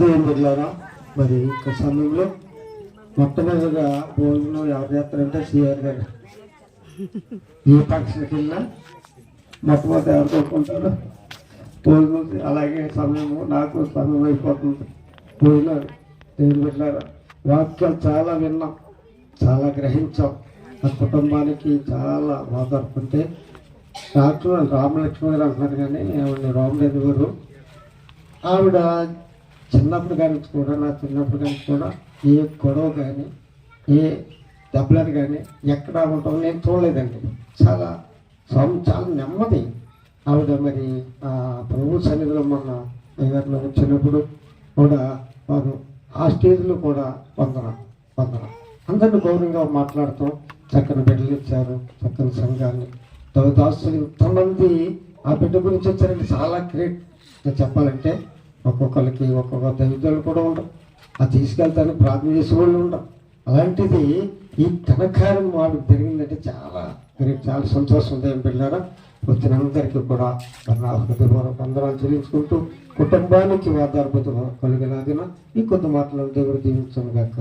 దేవుని బిడ్డలారా మరి ఒక సమయంలో మొట్టమొదటిగా భోజనం ఎవరు చేస్తారంటే సిఆర్ గారు. ఏ ఫంక్షన్కి వెళ్ళినా మొట్టమొదటి ఎవరు కొట్టుకుంటారు భోజనం అలాగే సమయము నాకు సమయం అయిపోతుంది. భోజనం దేవుని బిడ్డలారా వాక్యాలు చాలా విన్నాం చాలా గ్రహించాం. ఆ కుటుంబానికి చాలా ఓదార్పుంటే డాక్టర్ రామలక్ష్మి గారు అంటున్నారు కానీ ఆవిడ రామలేదు గారు ఆవిడ చిన్నప్పుడు కానీ కూడా నా చిన్నప్పుడు కానీ కూడా ఏ గొడవ కానీ ఏ దెబ్బలను కానీ ఎక్కడ ఉండటం నేను చూడలేదండి. చాలా స్వామి చాలా నెమ్మది. ఆవిడ మరి ఆ ప్రభు సన్నిధిలో మొన్న అయ్యగారిలో వచ్చినప్పుడు కూడా వారు ఆ స్టేజ్లో కూడా వందన వందన. అందరిని గౌరవంగా మాట్లాడతాం చక్కని బిడ్డలు ఇచ్చారు చక్కని సంఘాన్ని. దవదాసులు ఇంతమంది ఆ బిడ్డ గురించి వచ్చారంటే చాలా గ్రేట్. చెప్పాలంటే ఒక్కొక్కరికి ఒక్కొక్క దరిద్రులు కూడా ఉండరు. అది తీసుకెళ్తాను ప్రార్థన చేసే వాళ్ళు ఉండరు. అలాంటిది ఈ ఘనకార్యం వాళ్ళకి జరిగిందంటే చాలా మీకు చాలా సంతోషం ఉంది ఏం వచ్చిన అందరికీ కూడా నా హృదయపూర్వక అందరాలు చెల్లించుకుంటూ కుటుంబానికి వాదార్భుతం కలిగిన ఈ కొద్ది మాటలు దేవుడు దీవించను కాక